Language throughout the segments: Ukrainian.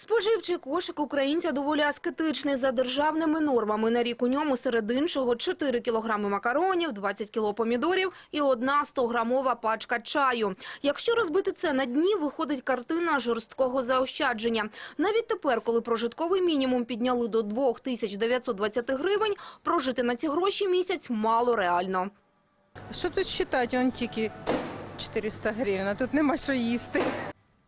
Споживчий кошик українця доволі аскетичний за державними нормами. На рік у ньому серед іншого 4 кілограми макаронів, 20 кіло помідорів і одна 100-грамова пачка чаю. Якщо розбити це на дні, виходить картина жорсткого заощадження. Навіть тепер, коли прожитковий мінімум підняли до 2920 гривень, прожити на ці гроші місяць мало реально. Що тут считати? Он тільки 400 гривень, а тут нема що їсти.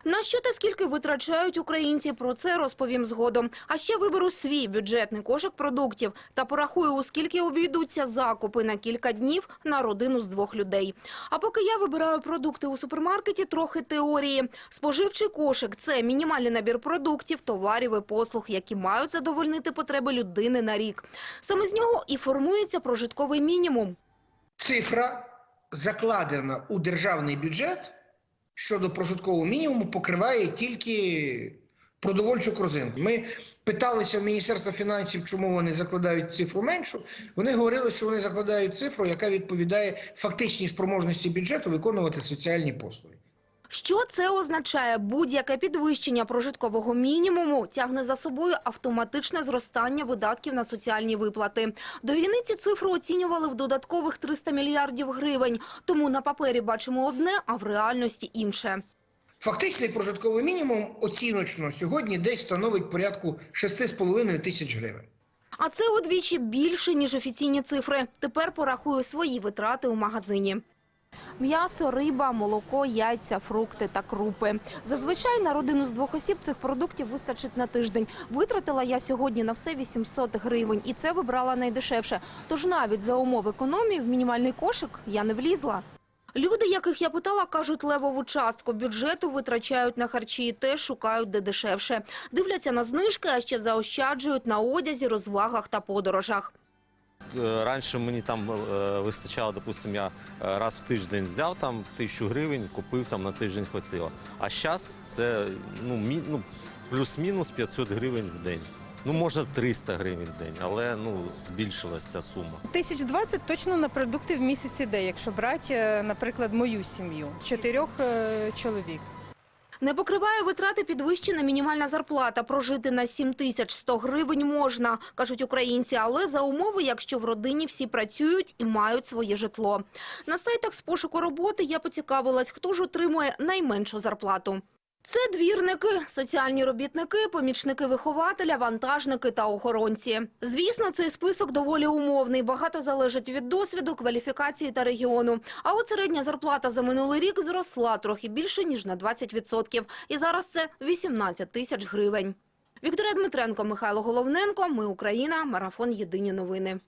На що та скільки витрачають українці, про це розповім згодом. А ще виберу свій бюджетний кошик продуктів та порахую, у скільки обійдуться закупи на кілька днів на родину з двох людей. А поки я вибираю продукти у супермаркеті, трохи теорії. Споживчий кошик – це мінімальний набір продуктів, товарів і послуг, які мають задовольнити потреби людини на рік. Саме з нього і формується прожитковий мінімум. Цифра закладена у державний бюджет щодо прожиткового мінімуму покриває тільки продовольчу корзинку. Ми питалися в Міністерства фінансів, чому вони закладають цифру меншу. Вони говорили, що вони закладають цифру, яка відповідає фактичній спроможності бюджету виконувати соціальні послуги. Що це означає? Будь-яке підвищення прожиткового мінімуму тягне за собою автоматичне зростання видатків на соціальні виплати. До війни цю цифру оцінювали в додаткових 300 мільярдів гривень. Тому на папері бачимо одне, а в реальності інше. Фактичний прожитковий мінімум оціночно сьогодні десь становить порядку 6,5 тисяч гривень. А це удвічі більше, ніж офіційні цифри. Тепер порахую свої витрати у магазині. М'ясо, риба, молоко, яйця, фрукти та крупи. Зазвичай на родину з двох осіб цих продуктів вистачить на тиждень. Витратила я сьогодні на все 800 гривень, і це вибрала найдешевше. Тож навіть за умов економії в мінімальний кошик я не влізла. Люди, яких я питала, кажуть, левову частку бюджету витрачають на харчі і теж шукають де дешевше. Дивляться на знижки, а ще заощаджують на одязі, розвагах та подорожах. Е, Раніше мені там е, вистачало, допустим, я е, раз в тиждень взяв там тисячу гривень, купив там на тиждень хватило. А зараз це ну, мі, ну, плюс-мінус 500 гривень в день. Ну, можна 300 гривень в день, але ну, збільшилася сума. Тисяч двадцять точно на продукти в місяць іде, якщо брати, наприклад, мою сім'ю чотирьох чоловік. Не покриває витрати підвищена мінімальна зарплата. Прожити на 7100 гривень можна, кажуть українці, але за умови, якщо в родині всі працюють і мають своє житло. На сайтах з пошуку роботи я поцікавилась, хто ж отримує найменшу зарплату. Це двірники, соціальні робітники, помічники вихователя, вантажники та охоронці. Звісно, цей список доволі умовний. Багато залежить від досвіду, кваліфікації та регіону. А от середня зарплата за минулий рік зросла трохи більше ніж на 20%. І зараз це 18 тисяч гривень. Вікторія Дмитренко, Михайло Головненко. Ми Україна. Марафон. Єдині новини.